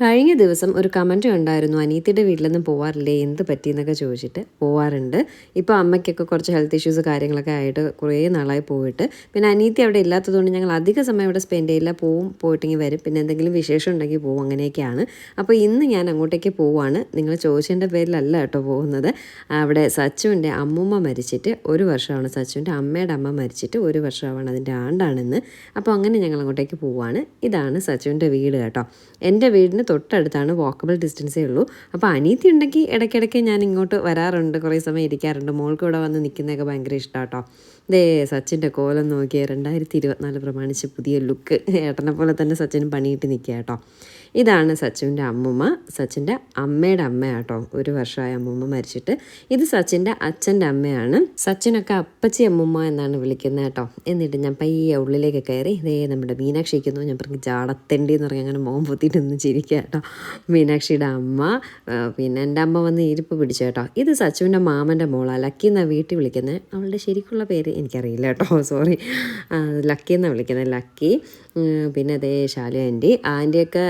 കഴിഞ്ഞ ദിവസം ഒരു കമന്റ് ഉണ്ടായിരുന്നു അനീത്തിയുടെ വീട്ടിലൊന്നും പോവാറില്ലേ? എന്ത് പറ്റിയെന്നൊക്കെ ചോദിച്ചിട്ട് പോവാറുണ്ട്. ഇപ്പോൾ അമ്മയ്ക്കൊക്കെ കുറച്ച് ഹെൽത്ത് ഇഷ്യൂസ് കാര്യങ്ങളൊക്കെ ആയിട്ട് കുറേ നാളായി പോയിട്ട്. പിന്നെ അനീത്തി അവിടെ ഇല്ലാത്തതുകൊണ്ട് ഞങ്ങൾ അധിക സമയം ഇവിടെ സ്പെൻഡ് ചെയ്യില്ല. പോവും പോയിട്ടെങ്കിൽ വരും. പിന്നെ എന്തെങ്കിലും വിശേഷം ഉണ്ടെങ്കിൽ പോവും. അങ്ങനെയൊക്കെയാണ്. അപ്പോൾ ഇന്ന് ഞാൻ അങ്ങോട്ടേക്ക് പോവാണ്. നിങ്ങൾ ചോദിച്ചതിന്റെ പേരിലല്ല കേട്ടോ പോകുന്നത്. അവിടെ സച്ചുവിന്റെ അമ്മൂമ്മ മരിച്ചിട്ട് ഒരു വർഷമാണ്. സച്ചുവിന്റെ അമ്മയുടെ അമ്മ മരിച്ചിട്ട് ഒരു വർഷമാണ് അതിന്റെ ആണ്ടാണെന്ന്. അപ്പോൾ അങ്ങനെ ഞങ്ങൾ അങ്ങോട്ടേക്ക് പോവാണ്. ഇതാണ് സച്ചുവിന്റെ വീട് കേട്ടോ. എന്റെ വീടിന് തൊട്ടടുത്താണ് വാക്കബിൾ ഡിസ്റ്റൻസേ ഉള്ളൂ അപ്പോൾ അനീതി ഉണ്ടെങ്കിൽ ഇടയ്ക്കിടയ്ക്ക് ഞാൻ ഇങ്ങോട്ട് വരാറുണ്ട്. കുറേ സമയം ഇരിക്കാറുണ്ട്. മോൾക്ക് ഇവിടെ വന്ന് നിൽക്കുന്നതൊക്കെ ഭയങ്കര ഇഷ്ടമാണ് കേട്ടോ ദേ സച്ചിന്റെ കോലം നോക്കിയ രണ്ടായിരത്തി ഇരുപത്തിനാല് പ്രമാണിച്ച് പുതിയ ലുക്ക് ഏട്ടനെ പോലെ തന്നെ സച്ചിൻ പണിയിട്ട് നിൽക്കുക കേട്ടോ. ഇതാണ് സച്ചിന്റെ അമ്മുമ്മ. സച്ചിന്റെ അമ്മയുടെ അമ്മയാട്ടോ. ഒരു വർഷമായ അമ്മുമ്മ മരിച്ചിട്ട്. ഇത് സച്ചിന്റെ അച്ഛന്റെ അമ്മയാണ്. സച്ചിനൊക്കെ അപ്പച്ചി അമ്മുമ്മ എന്നാണ് വിളിക്കുന്നത് കേട്ടോ. എന്നിട്ട് ഞാൻ പയ്യെ ഉള്ളിലേക്ക് കയറി ഇതേ നമ്മുടെ മീനാക്ഷിക്കുന്നു. ഞാൻ പറഞ്ഞു ജാടത്തേണ്ടി എന്ന് പറഞ്ഞ് അങ്ങനെ മോൻ പൊത്തിയിട്ട് നിന്ന് ചിരിക്കുക കേട്ടോ. മീനാക്ഷിയുടെ അമ്മ പിന്നെ എന്റെ അമ്മ വന്ന് ഇരിപ്പ് പിടിച്ചു കേട്ടോ. ഇത് സച്ചുവിന്റെ മാമന്റെ മോളാണ് ലക്കി എന്നാണ് വീട്ടിൽ വിളിക്കുന്നത്? അവളുടെ ശരിക്കുള്ള പേര് എനിക്കറിയില്ല കേട്ടോ. സോറി. ലക്കി എന്നാണ് വിളിക്കുന്നത്? ലക്കി. പിന്നെ അതേ ശാലു ആന്റി. ആന്റിയൊക്കെ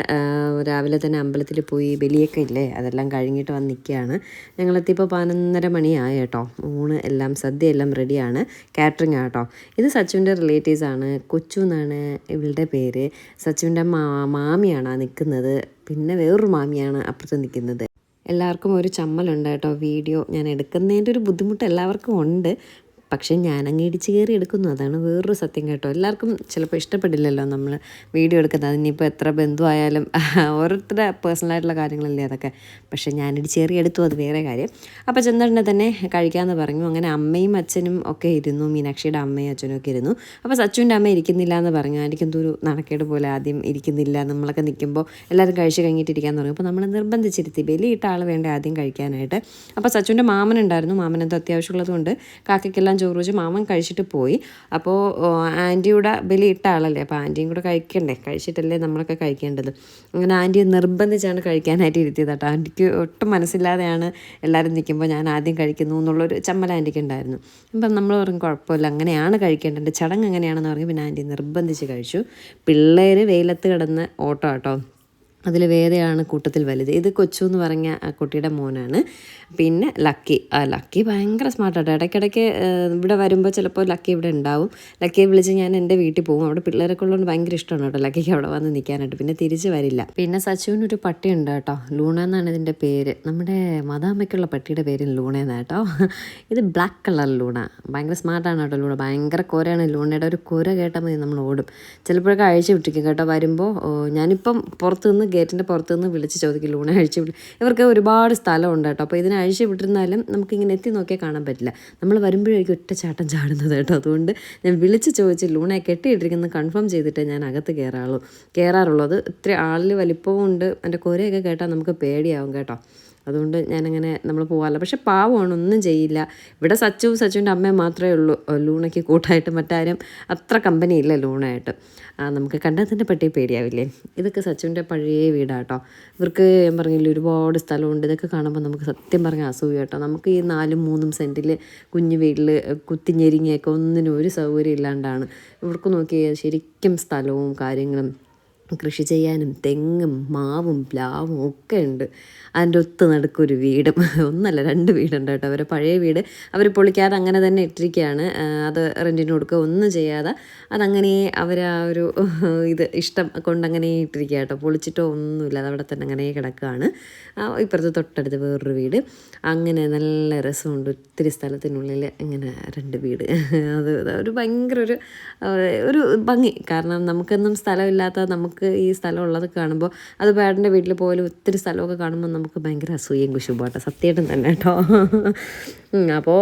രാവിലെ തന്നെ അമ്പലത്തിൽ പോയി ബലിയൊക്കെ ഇല്ലേ? അതെല്ലാം കഴിഞ്ഞിട്ട് വന്ന് നിൽക്കുകയാണ്. ഞങ്ങളെത്തിയപ്പോൾ പതിനൊന്നര മണിയായി കേട്ടോ. ഊണ് എല്ലാം സദ്യ എല്ലാം റെഡിയാണ്. കാറ്ററിംഗ് ആട്ടോ ഇത് സച്ചുവിന്റെ റിലേറ്റീവ്സാണ് കൊച്ചു എന്നാണ് ഇവളുടെ പേര്. സച്ചുവിന്റെ മാ മാമിയാണ് നിൽക്കുന്നത്. പിന്നെ വേറൊരു മാമിയാണ് അപ്പുറത്ത് നിൽക്കുന്നത്. എല്ലാവർക്കും ഒരു ചമ്മലുണ്ട് കേട്ടോ. വീഡിയോ ഞാൻ എടുക്കുന്നതിന്റെ ഒരു ബുദ്ധിമുട്ട് എല്ലാവർക്കും ഉണ്ട്. പക്ഷേ ഞാൻ അങ്ങ് ഇടിച്ച് കയറി എടുക്കുന്നു. അതാണ് വേറൊരു സത്യം കേട്ടോ. എല്ലാവർക്കും ചിലപ്പോൾ ഇഷ്ടപ്പെടില്ലല്ലോ നമ്മൾ വീഡിയോ എടുക്കുന്നത്. അതിനിപ്പോൾ എത്ര ബന്ധുവായാലും ഓരോരുത്തരുടെ പേഴ്സണലായിട്ടുള്ള കാര്യങ്ങളല്ലേ അതൊക്കെ. പക്ഷേ ഞാൻ ഇടിച്ച് കയറി എടുത്തു. അത് വേറെ കാര്യം. അപ്പോൾ ചെന്നിട്ടുണ്ടെ തന്നെ കഴിക്കാമെന്ന് പറഞ്ഞു. അങ്ങനെ അമ്മയും അച്ഛനും ഒക്കെ ഇരുന്നു. മീനാക്ഷിയുടെ അമ്മയും അച്ഛനും ഒക്കെ ഇരുന്നു. അപ്പോൾ സച്ചുവിന്റെ അമ്മ ഇരിക്കുന്നില്ല എന്ന് പറഞ്ഞു. എനിക്ക് എന്തോ ഒരു നടക്കേട് പോലെ ആദ്യം ഇരിക്കുന്നില്ല. നമ്മളൊക്കെ നിൽക്കുമ്പോൾ എല്ലാവരും കഴിച്ച് കഴിഞ്ഞിട്ട് ഇരിക്കാൻ തുടങ്ങി അപ്പോൾ നമ്മൾ നിർബന്ധിച്ചിരുത്തി. ബലിയിട്ട ആൾ വേണ്ട ആദ്യം കഴിക്കാനായിട്ട്. അപ്പോൾ സച്ചുവിന്റെ മാമൻ ഉണ്ടായിരുന്നു. മാമൻ എന്തോ അത്യാവശ്യമുള്ളത് കൊണ്ട് കാക്കയ്ക്കെല്ലാം വെച്ച് മാമൻ കഴിച്ചിട്ട് പോയി. അപ്പോൾ ആന്റിയുടെ ബലി ഇട്ട ആളല്ലേ? അപ്പോൾ ആന്റിയും കൂടെ കഴിക്കണ്ടേ? കഴിച്ചിട്ടല്ലേ നമ്മളൊക്കെ കഴിക്കേണ്ടത്. അങ്ങനെ ആന്റിയെ നിർബന്ധിച്ചാണ് കഴിക്കാനായിട്ട് ഇരുത്തിയത് കേട്ടോ. ആന്റിക്ക് ഒട്ടും മനസ്സില്ലാതെയാണ് എല്ലാവരും നിൽക്കുമ്പോൾ ഞാൻ ആദ്യം കഴിക്കുന്നു എന്നുള്ളൊരു ചമ്മൽ ആന്റിക്ക് ഉണ്ടായിരുന്നു. അപ്പം നമ്മൾ പറയും കുഴപ്പമില്ല അങ്ങനെയാണ് കഴിക്കേണ്ടത്. ചടങ്ങ് അങ്ങനെയാണെന്ന് പറഞ്ഞു പിന്നെ ആന്റി നിർബന്ധിച്ച് കഴിച്ചു. പിള്ളേർ വെയിലത്ത് കിടന്ന് ഓട്ടോ കേട്ടോ അതിൽ വേദയാണ് കൂട്ടത്തിൽ വലുത്. ഇത് കൊച്ചു എന്ന് പറഞ്ഞ ആ കുട്ടിയുടെ മോനാണ്. പിന്നെ ലക്കി. ആ ലക്കി ഭയങ്കര സ്മാർട്ടാട്ടോ ഇടയ്ക്കിടയ്ക്ക് ഇവിടെ വരുമ്പോൾ ചിലപ്പോൾ ലക്കി ഇവിടെ ഉണ്ടാവും. ലക്കിയെ വിളിച്ച് ഞാൻ എന്റെ വീട്ടിൽ പോകും. അവിടെ പിള്ളേരൊക്കെ ഉള്ളതുകൊണ്ട് ഭയങ്കര ഇഷ്ടമാണ് കേട്ടോ ലക്കിക്ക് അവിടെ വന്ന് നിൽക്കാനായിട്ട്. പിന്നെ തിരിച്ച് വരില്ല. പിന്നെ സച്ചുവിനൊരു പട്ടി ഉണ്ട് കേട്ടോ. ലൂണ എന്നാണ് ഇതിന്റെ പേര്. നമ്മുടെ മദാമ്മയ്ക്കുള്ള പട്ടിയുടെ പേര് ലൂണ എന്നാണ് കേട്ടോ. ഇത് ബ്ലാക്ക് കളർ ലൂണ. ഭയങ്കര സ്മാർട്ടാണ് കേട്ടോ ലൂണ. ഭയങ്കര കുരയാണ്. ലൂണയുടെ ഒരു കുര കേട്ടാൽ മതി നമ്മൾ ഓടും. ചിലപ്പോഴൊക്കെ അഴിച്ചു വിട്ടിരിക്കും കേട്ടോ. വരുമ്പോൾ ഞാനിപ്പം പുറത്ത് നിന്ന് ഗേറ്റിന്റെ പുറത്ത് നിന്ന് വിളിച്ച് ചോദിക്കും ലൂണ അഴിച്ചു വിട്ടു ഇവർക്ക് ഒരുപാട് സ്ഥലമുണ്ട് കേട്ടോ. അപ്പോൾ ഇതിനെ അഴിച്ചു വിട്ടിരുന്നാലും നമുക്കിങ്ങനെ എത്തി നോക്കിയാൽ കാണാൻ പറ്റില്ല. നമ്മൾ വരുമ്പോഴേക്കും ഒറ്റ ചാട്ടം ചാടുന്നത് കേട്ടോ. അതുകൊണ്ട് ഞാൻ വിളിച്ച് ചോദിച്ച് ലൂണയെ കെട്ടിയിട്ടിരിക്കുന്നത് കൺഫേം ചെയ്തിട്ടേ ഞാൻ അകത്ത് കയറാറുള്ളൂ. കയറാറുള്ളൂ. അത് ഇത്ര ആളിൽ വലിപ്പവും ഉണ്ട്. എന്റെ കുരയൊക്കെ കേട്ടാൽ നമുക്ക് പേടിയാവും കേട്ടോ. അതുകൊണ്ട് ഞാനങ്ങനെ നമ്മൾ പോകാറില്ല പക്ഷെ പാവമാണ് ഒന്നും ചെയ്യില്ല. ഇവിടെ സച്ചു സച്ചുവിന്റെ അമ്മയും മാത്രമേ ഉള്ളൂ. ലൂണയ്ക്ക് കൂട്ടായിട്ട് മറ്റാരും അത്ര കമ്പനി ഇല്ല ലൂണായിട്ട് നമുക്ക് കണ്ടാൽ പട്ടി പേടിയാവില്ലേ? ഇതൊക്കെ സച്ചുവിന്റെ പഴയ വീടാട്ടോ. ഇവർക്ക് ഞാൻ പറഞ്ഞില്ല ഒരുപാട് സ്ഥലമുണ്ട്. ഇതൊക്കെ കാണുമ്പോൾ നമുക്ക് സത്യം പറഞ്ഞാൽ അസൂയ കേട്ടോ. നമുക്ക് ഈ നാലും മൂന്നും സെന്റിൽ കുഞ്ഞു വീട്ടിൽ കുത്തിഞ്ഞെരിങ്ങിയൊക്കെ ഒന്നിനും ഒരു സൗകര്യം ഇല്ലാണ്ടാണ്. ഇവർക്ക് നോക്കിയാൽ ശരിക്കും സ്ഥലവും കാര്യങ്ങളും കൃഷി ചെയ്യാനും തെങ്ങും മാവും പ്ലാവും ഒക്കെ ഉണ്ട്. അതിന്റെ ഒത്ത് നടുക്കൊരു വീടും. ഒന്നല്ല രണ്ട് വീടുണ്ട് കേട്ടോ. അവരെ പഴയ വീട് അവർ പൊളിക്കാതെ അങ്ങനെ തന്നെ ഇട്ടിരിക്കുകയാണ്. അത് റെന്റിന് കൊടുക്കുക ഒന്നും ചെയ്യാതെ അതങ്ങനെ അവർ ആ ഒരു ഇത് ഇഷ്ടം കൊണ്ടങ്ങനെ ഇട്ടിരിക്കുക കേട്ടോ. പൊളിച്ചിട്ടോ ഒന്നുമില്ല. അത് അവിടെ തന്നെ അങ്ങനെ കിടക്കുകയാണ്. ഇപ്പുറത്ത് തൊട്ടടുത്ത് വേറൊരു വീട്. അങ്ങനെ നല്ല രസമുണ്ട്. ഒത്തിരി സ്ഥലത്തിനുള്ളിൽ ഇങ്ങനെ രണ്ട് വീട്. അത് ഒരു ഭയങ്കര ഒരു ഒരു ഭംഗി. കാരണം നമുക്കൊന്നും സ്ഥലമില്ലാത്ത നമുക്ക് ഈ സ്ഥലമുള്ളത് കാണുമ്പോൾ അത് പേടന്റെ വീട്ടിൽ പോലും ഒത്തിരി സ്ഥലമൊക്കെ കാണുമ്പോൾ നമുക്ക് ഭയങ്കര അസൂയയും കുശുമ്പാട്ടോ സത്യമായിട്ടും തന്നെ കേട്ടോ. അപ്പോൾ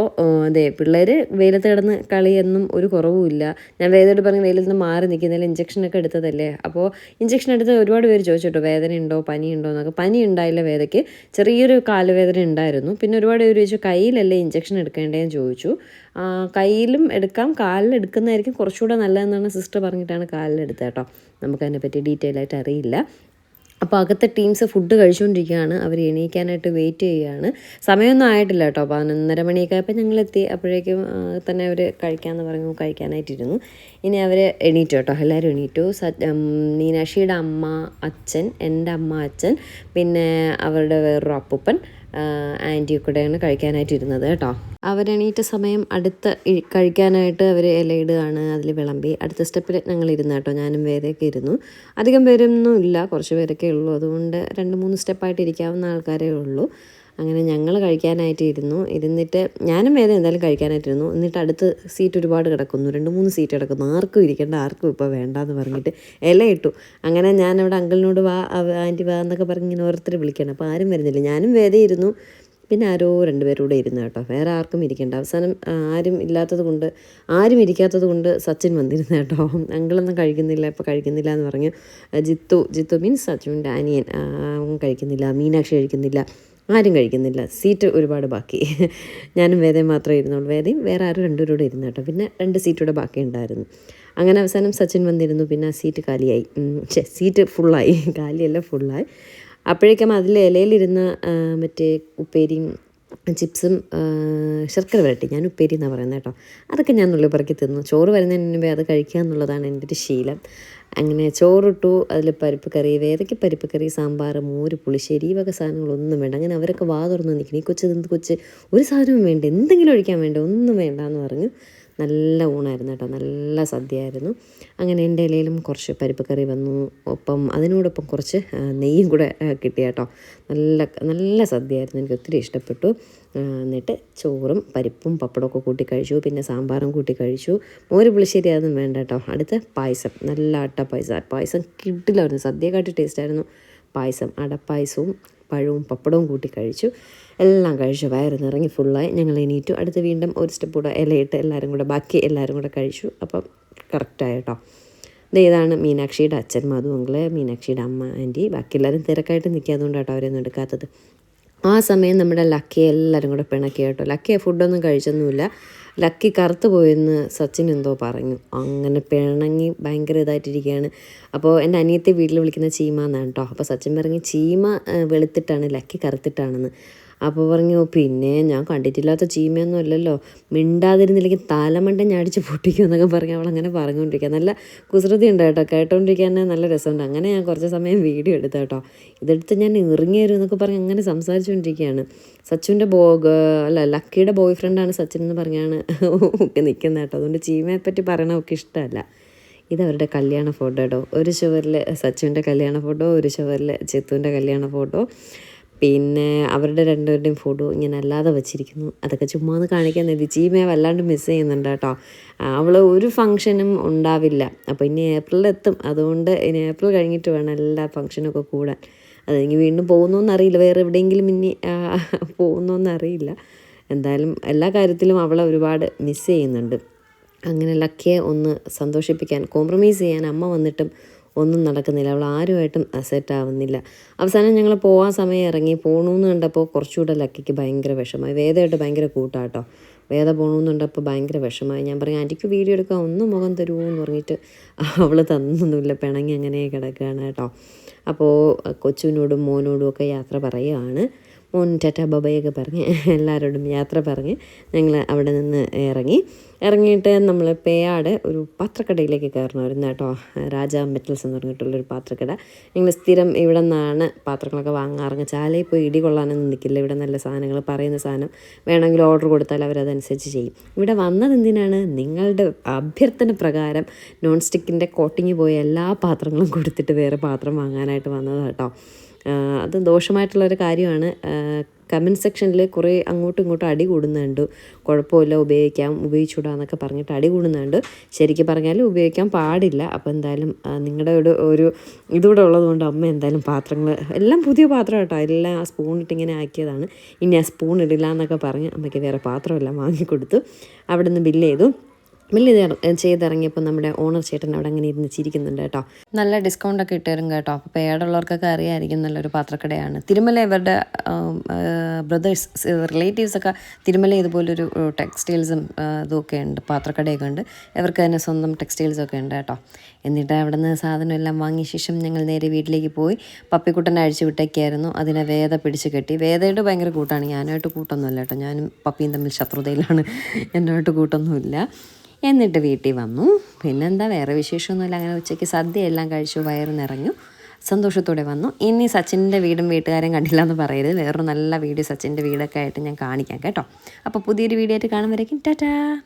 അതെ പിള്ളേർ വെയിലത്ത് കിടന്ന് കളിയൊന്നും ഒരു കുറവുമില്ല ഞാൻ വേദനയോട് പറഞ്ഞ് വെയിലത്ത് നിന്ന് മാറി നിൽക്കുന്നതിൽ ഇഞ്ചക്ഷനൊക്കെ എടുത്തതല്ലേ? അപ്പോൾ ഇഞ്ചക്ഷൻ എടുത്ത് ഒരുപാട് പേര് ചോദിച്ചു കേട്ടോ വേദന ഉണ്ടോ പനി ഉണ്ടോ എന്നൊക്കെ. പനി ഉണ്ടായില്ല വേദയ്ക്ക്. ചെറിയൊരു കാലുവേദന ഉണ്ടായിരുന്നു. പിന്നെ ഒരുപാട് പേര് ചോദിച്ചു കയ്യിലല്ലേ ഇഞ്ചക്ഷൻ എടുക്കേണ്ടതെന്ന് ചോദിച്ചു. കയ്യിലും എടുക്കാം കാലിൽ എടുക്കുന്നതായിരിക്കും കുറച്ചുകൂടെ നല്ലതെന്നാണ് സിസ്റ്റർ പറഞ്ഞിട്ടാണ് കാലിൽ കേട്ടോ. നമുക്കതിനെപ്പറ്റി ഡീറ്റെയിൽ ആയിട്ട് അറിയില്ല. അപ്പോൾ അകത്തെ ടീംസ് ഫുഡ് കഴിച്ചുകൊണ്ടിരിക്കുകയാണ് അവർ എണീക്കാനായിട്ട് വെയിറ്റ് ചെയ്യുകയാണ്. സമയമൊന്നും ആയിട്ടില്ല കേട്ടോ. പതിനൊന്നര മണിയൊക്കെ ആയപ്പോൾ ഞങ്ങൾ എത്തി അപ്പോഴേക്കും തന്നെ അവർ കഴിക്കാമെന്ന് പറഞ്ഞു കഴിക്കാനായിട്ടിരുന്നു. ഇനി അവർ എണീറ്റു കേട്ടോ. എല്ലാവരും എണീറ്റു. മീനാക്ഷിയുടെ അമ്മ അച്ഛൻ എന്റെ അമ്മ അച്ഛൻ പിന്നെ അവരുടെ വേറൊരു അപ്പൂപ്പൻ ആന്റി കൂടെയാണ് കഴിക്കാനായിട്ട് ഇരുന്നത് കേട്ടോ. അവരെണീറ്റ സമയം അടുത്ത കഴിക്കാനായിട്ട് അവർ ഇലയിടുകയാണ് അതിൽ വിളമ്പി. അടുത്ത സ്റ്റെപ്പിൽ ഞങ്ങൾ ഇരുന്ന് കേട്ടോ ഞാനും വേറെയൊക്കെ ഇരുന്നു. അധികം പേരൊന്നും ഇല്ല കുറച്ച് പേരൊക്കെ ഉള്ളൂ. അതുകൊണ്ട് രണ്ട് മൂന്ന് സ്റ്റെപ്പായിട്ട് ഇരിക്കാവുന്ന ആൾക്കാരേ ഉള്ളൂ. അങ്ങനെ ഞങ്ങൾ കഴിക്കാനായിട്ട് ഇരുന്നു. ഇരുന്നിട്ട് ഞാനും വേദന എന്തായാലും കഴിക്കാനായിട്ടിരുന്നു എന്നിട്ട് അടുത്ത് സീറ്റ് ഒരുപാട് കിടക്കുന്നു. രണ്ട് മൂന്ന് സീറ്റ് കിടക്കുന്നു. ആർക്കും ഇരിക്കേണ്ട ആർക്കും ഇപ്പോൾ വേണ്ടാന്ന് പറഞ്ഞിട്ട് ഇലയിട്ടു. അങ്ങനെ ഞാനവിടെ അങ്കിളിനോട് വാ ആന്റി വാ എന്നൊക്കെ പറഞ്ഞ് ഇങ്ങനെ ഓരോരുത്തർ വിളിക്കണം അപ്പോൾ ആരും വരുന്നില്ല. ഞാനും വേദന ഇരുന്നു. പിന്നെ ആരോ രണ്ടുപേരൂടെ ഇരുന്നു കേട്ടോ. വേറെ ആർക്കും ഇരിക്കേണ്ട. അവസാനം ആരും ഇല്ലാത്തത് കൊണ്ട് ആരും ഇരിക്കാത്തത് കൊണ്ട് സച്ചിൻ വന്നിരുന്നു കേട്ടോ. അങ്കിളൊന്നും കഴിക്കുന്നില്ല ഇപ്പോൾ കഴിക്കുന്നില്ല എന്ന് പറഞ്ഞു. ജിത്തു ജിത്തു മീൻസ് സച്ചുവിന്റെ അനിയൻ കഴിക്കുന്നില്ല. മീനാക്ഷി കഴിക്കുന്നില്ല. ആരും കഴിക്കുന്നില്ല. സീറ്റ് ഒരുപാട് ബാക്കി. ഞാനും വേദയും മാത്രമേ ഇരുന്നുള്ളൂ. വേദയും വേറെ ആരും രണ്ടുപേരോടെ ഇരുന്നു കേട്ടോ. പിന്നെ രണ്ട് സീറ്റൂടെ ബാക്കി ഉണ്ടായിരുന്നു. അങ്ങനെ അവസാനം സച്ചിൻ വന്നിരുന്നു. പിന്നെ ആ സീറ്റ് കാലിയായി. സീറ്റ് ഫുള്ളായി. കാലിയല്ല ഫുള്ളായി. അപ്പോഴേക്കും അതിലെ ഇലയിലിരുന്ന മറ്റേ ഉപ്പേരിയും ചിപ്സും ശർക്കര വരട്ടി. ഞാൻ ഉപ്പേരി എന്നാണ് പറയുന്നത് കേട്ടോ. അതൊക്കെ ഞാൻ നുള്ളി പറക്കി തിന്നു. ചോറ് വരുന്നതിന് മുമ്പേ അത് കഴിക്കുക എന്നുള്ളതാണ് എന്റെ ഒരു ശീലം. അങ്ങനെ ചോറിട്ടു അതിൽ പരിപ്പ് കറി വേദയ്ക്ക് പരിപ്പ് കറി സാമ്പാർ മോര് പുളിശ്ശേരി ഈ വക സാധനങ്ങളൊന്നും വേണ്ട. അങ്ങനെ അവരൊക്കെ വാ തുറന്ന് നിൽക്കണം ഈ കൊച്ചു കൊച്ച് ഒരു സാധനവും വേണ്ട. എന്തെങ്കിലും ഒഴിക്കാൻ വേണ്ട. ഒന്നും വേണ്ട എന്ന് പറഞ്ഞു നല്ല ഊണായിരുന്നു കേട്ടോ. നല്ല സദ്യയായിരുന്നു. അങ്ങനെ എന്റെ ഇലയിലും കുറച്ച് പരിപ്പ് കറി വന്നു. ഒപ്പം അതിനോടൊപ്പം കുറച്ച് നെയ്യും കൂടെ കിട്ടി കേട്ടോ. നല്ല നല്ല സദ്യയായിരുന്നു. എനിക്ക് ഒത്തിരി ഇഷ്ടപ്പെട്ടു. എന്നിട്ട് ചോറും പരിപ്പും പപ്പടമൊക്കെ കൂട്ടി കഴിച്ചു. പിന്നെ സാമ്പാറും കൂട്ടി കഴിച്ചു. മോര് പുളിശ്ശേരി അതൊന്നും വേണ്ട കേട്ടോ. അടുത്ത പായസം. നല്ല അട്ട പായസം. പായസം കിട്ടില്ലായിരുന്നു സദ്യക്കാട്ടി ടേസ്റ്റായിരുന്നു പായസം അടപ്പായസവും പഴവും പപ്പടവും കൂട്ടി കഴിച്ചു. എല്ലാം കഴിച്ചു വയറ് നിറങ്ങി ഫുള്ളായി ഞങ്ങൾ എണീറ്റു. അടുത്ത് വീണ്ടും ഒരു സ്റ്റെപ്പ് കൂടെ ഇലയിട്ട് എല്ലാവരും കൂടെ ബാക്കി എല്ലാവരും കൂടെ കഴിച്ചു. അപ്പം കറക്റ്റായി കേട്ടോ. ഇത് ഇതാണ് മീനാക്ഷിയുടെ അച്ഛൻ മധു അങ്കിൾ മീനാക്ഷിയുടെ അമ്മ ആന്റി. ബാക്കി എല്ലാവരും തിരക്കായിട്ട് നിൽക്കാതുകൊണ്ടാട്ടോ അവരൊന്നും എടുക്കാത്തത്. ആ സമയം നമ്മുടെ ലക്കി എല്ലാവരും കൂടെ പിണക്കി കേട്ടോ. ലക്കിയെ ഫുഡൊന്നും കഴിച്ചൊന്നുമില്ല. ലക്കി കറുത്ത് പോയെന്ന് സച്ചിൻ എന്തോ പറഞ്ഞു. അങ്ങനെ പിണങ്ങി ഭയങ്കര ഇതായിട്ടിരിക്കുകയാണ്. അപ്പോൾ എന്റെ അനിയത്തെ വീട്ടിൽ വിളിക്കുന്ന ചീമ എന്നാണ് കേട്ടോ. അപ്പോൾ സച്ചിൻ പറഞ്ഞ് ചീമ വെളുത്തിട്ടാണ് ലക്കി കറുത്തിട്ടാണെന്ന്. അപ്പോൾ പറഞ്ഞു പിന്നെ ഞാൻ കണ്ടിട്ടില്ലാത്ത ചീമയൊന്നും അല്ലല്ലോ. മിണ്ടാതിരുന്നില്ലെങ്കിൽ തലമണ്ട ഞാൻ അടിച്ച് പൊട്ടിക്കും എന്നൊക്കെ പറഞ്ഞ് അവൾ അങ്ങനെ പറഞ്ഞുകൊണ്ടിരിക്കുക. നല്ല കുസൃതി ഉണ്ട് കേട്ടോ. കേട്ടോണ്ടിരിക്കാൻ തന്നെ നല്ല രസമുണ്ട്. അങ്ങനെ ഞാൻ കുറച്ച് സമയം വീഡിയോ എടുത്തു കേട്ടോ. ഇതെടുത്ത് ഞാൻ ഇറങ്ങി വരും എന്നൊക്കെ പറഞ്ഞ് അങ്ങനെ സംസാരിച്ചുകൊണ്ടിരിക്കുകയാണ്. സച്ചുവിന്റെ ബോ അല്ല ലക്കിയുടെ ബോയ് ഫ്രണ്ടാണ് സച്ചിൻ എന്ന് പറഞ്ഞാണ് ഒക്കെ നിൽക്കുന്നത് കേട്ടോ. അതുകൊണ്ട് ചീമയെ പറ്റി പറയണമൊക്കെ ഇഷ്ടമല്ല. ഇതവരുടെ കല്യാണ ഫോട്ടോ കേട്ടോ. ഒരു ചുവരിൽ സച്ചുവിന്റെ കല്യാണ ഫോട്ടോ ഒരു ചുവരിൽ ചിത്തുവിന്റെ കല്യാണ ഫോട്ടോ. പിന്നെ അവരുടെ രണ്ടുപേരുടെയും ഫോട്ടോ ഇങ്ങനെ അല്ലാതെ വെച്ചിരിക്കുന്നു. അതൊക്കെ ചുമ്മാ ഒന്ന് കാണിക്കാൻ നേരി ചീമയെ വല്ലാണ്ട് മിസ് ചെയ്യുന്നുണ്ട് കേട്ടോ. അവൾ ഒരു ഫങ്ഷനും ഉണ്ടാവില്ല. അപ്പോൾ ഇനി ഏപ്രിലിൽ എത്തും. അതുകൊണ്ട് ഇനി ഏപ്രിൽ കഴിഞ്ഞിട്ട് വേണം എല്ലാ ഫങ്ഷനൊക്കെ കൂടാൻ. അത് ഇനി വീണ്ടും പോകുന്നു അറിയില്ല. വേറെ എവിടെയെങ്കിലും ഇനി പോകുന്നോന്നറിയില്ല എന്തായാലും എല്ലാ കാര്യത്തിലും അവളെ ഒരുപാട് മിസ് ചെയ്യുന്നുണ്ട്. അങ്ങനെ ലക്കിയെ ഒന്ന് സന്തോഷിപ്പിക്കാൻ കോംപ്രമൈസ് ചെയ്യാൻ അമ്മ വന്നിട്ടും ഒന്നും നടക്കുന്നില്ല. അവൾ ആരുമായിട്ടും അസെറ്റ് ആവുന്നില്ല. അവസാനം ഞങ്ങൾ പോകാൻ സമയം ഇറങ്ങി. പോകണമെന്ന് കണ്ടപ്പോൾ കുറച്ചുകൂടെ ലക്കിക്ക് ഭയങ്കര വിഷമമായി. വേദമായിട്ട് ഭയങ്കര കൂട്ടാട്ടോ. വേദ പോകണമെന്ന് കണ്ടപ്പോൾ ഭയങ്കര വിഷമമായി. ഞാൻ പറഞ്ഞു ആന്റിക്ക് വീഡിയോ എടുക്കാൻ ഒന്നും മുഖം തരുമോ എന്ന് പറഞ്ഞിട്ട് അവൾ തന്നൊന്നുമില്ല. പിണങ്ങി അങ്ങനെ കിടക്കുകയാണ് കേട്ടോ. അപ്പോൾ കൊച്ചുവിനോടും മോനോടും ഒക്കെ യാത്ര പറയുകയാണ്. മോൻ ടാറ്റ പറഞ്ഞ് എല്ലാവരോടും യാത്ര പറഞ്ഞ് ഞങ്ങൾ അവിടെ നിന്ന് ഇറങ്ങി. ഇറങ്ങിയിട്ട് നമ്മൾ പേയാട് ഒരു പാത്രക്കടയിലേക്ക് കയറണമായിരുന്നു കേട്ടോ. രാജ മെറ്റൽസ് എന്ന് പറഞ്ഞിട്ടുള്ളൊരു പാത്രക്കട. ഞങ്ങൾ സ്ഥിരം ഇവിടെ നിന്നാണ് പാത്രങ്ങളൊക്കെ വാങ്ങാറങ്ങ്. ചാലയിൽ പോയി ഇടി കൊള്ളാനൊന്നും നിൽക്കില്ല. ഇവിടെ നല്ല സാധനങ്ങൾ പറയുന്ന സാധനം വേണമെങ്കിൽ ഓർഡർ കൊടുത്താൽ അവരതനുസരിച്ച് ചെയ്യും. ഇവിടെ വന്നത് എന്തിനാണ്? നിങ്ങളുടെ അഭ്യർത്ഥന പ്രകാരം നോൺ സ്റ്റിക്കിന്റെ കോട്ടിങ് പോയ എല്ലാ പാത്രങ്ങളും കൊടുത്തിട്ട് വേറെ പാത്രം വാങ്ങാനായിട്ട് വന്നത് കേട്ടോ. അത് ദോഷമായിട്ടുള്ളൊരു കാര്യമാണ്. കമന്റ് സെക്ഷനിൽ കുറേ അങ്ങോട്ടും ഇങ്ങോട്ടും അടി കൂടുന്നുണ്ട്. കുഴപ്പമില്ല ഉപയോഗിക്കാം ഉപയോഗിച്ചുകൂടാന്നൊക്കെ പറഞ്ഞിട്ട് അടി കൂടുന്നുണ്ട്. ശരിക്കും പറഞ്ഞാൽ ഉപയോഗിക്കാൻ പാടില്ല. അപ്പോൾ എന്തായാലും നിങ്ങളുടെ ഒരു ഒരു ഉള്ളതുകൊണ്ട് അമ്മ എന്തായാലും പാത്രങ്ങൾ എല്ലാം പുതിയ പാത്രം കേട്ടോ. എല്ലാം സ്പൂൺ ഇട്ട് ഇങ്ങനെ ആക്കിയതാണ്. ഇനി ആ സ്പൂൺ ഇടില്ല എന്നൊക്കെ പറഞ്ഞ് അമ്മയ്ക്ക് വേറെ പാത്രമെല്ലാം വാങ്ങിക്കൊടുത്തു. അവിടെ നിന്ന് ബില്ല് ചെയ്തു. ചെയ്ത് ചെയ്തിറങ്ങിയപ്പോൾ നമ്മുടെ ഓണർ ചേട്ടൻ അവിടെ അങ്ങനെ ഇരുന്ന് ചിരിക്കുന്നുണ്ട് കേട്ടോ. നല്ല ഡിസ്കൗണ്ട് ഒക്കെ ഇട്ടുതരും കേട്ടോ. അപ്പോൾ പേടുള്ളവർക്കൊക്കെ അറിയാമായിരിക്കും നല്ലൊരു പാത്രക്കടയാണ്. തിരുമല ഇവരുടെ ബ്രദേഴ്സ് റിലേറ്റീവ്സ് ഒക്കെ തിരുമല ഇതുപോലൊരു ടെക്സ്റ്റൈൽസും ഇതൊക്കെ ഉണ്ട് പാത്രക്കടയൊക്കെ ഉണ്ട്. ഇവർക്ക് തന്നെ സ്വന്തം ടെക്സ്റ്റൈൽസൊക്കെ ഉണ്ട് കേട്ടോ. എന്നിട്ട് അവിടെ നിന്ന് സാധനം എല്ലാം വാങ്ങിയ ശേഷം ഞങ്ങൾ നേരെ വീട്ടിലേക്ക് പോയി. പപ്പിക്കുട്ടനെ അഴിച്ചു വിട്ടേക്കായിരുന്നു. അതിനെ വേദ പിടിച്ച് കെട്ടി. വേദയുടെ ഭയങ്കര കൂട്ടാണ്. ഞാനായിട്ട് കൂട്ടൊന്നുമില്ല കേട്ടോ. ഞാനും പപ്പിയും തമ്മിൽ ശത്രുതയിലാണ്. എന്നായിട്ട് കൂട്ടൊന്നുമില്ല. എന്നിട്ട് വീട്ടിൽ വന്നു. പിന്നെന്താ വേറെ വിശേഷമൊന്നുമില്ല. അങ്ങനെ ഉച്ചയ്ക്ക് സദ്യ എല്ലാം കഴിച്ചു വയറ് നിറഞ്ഞു സന്തോഷത്തോടെ വന്നു. ഇനി സച്ചിന്റെ വീടും വീട്ടുകാരും കണ്ടില്ല എന്ന് പറയരുത്. വേറൊരു നല്ല വീഡിയോ സച്ചിന്റെ വീടൊക്കെ ആയിട്ട് ഞാൻ കാണിക്കാം കേട്ടോ. അപ്പോൾ പുതിയൊരു വീഡിയോ ആയിട്ട് കാണുമ്പോഴേക്കും ടാറ്റാ!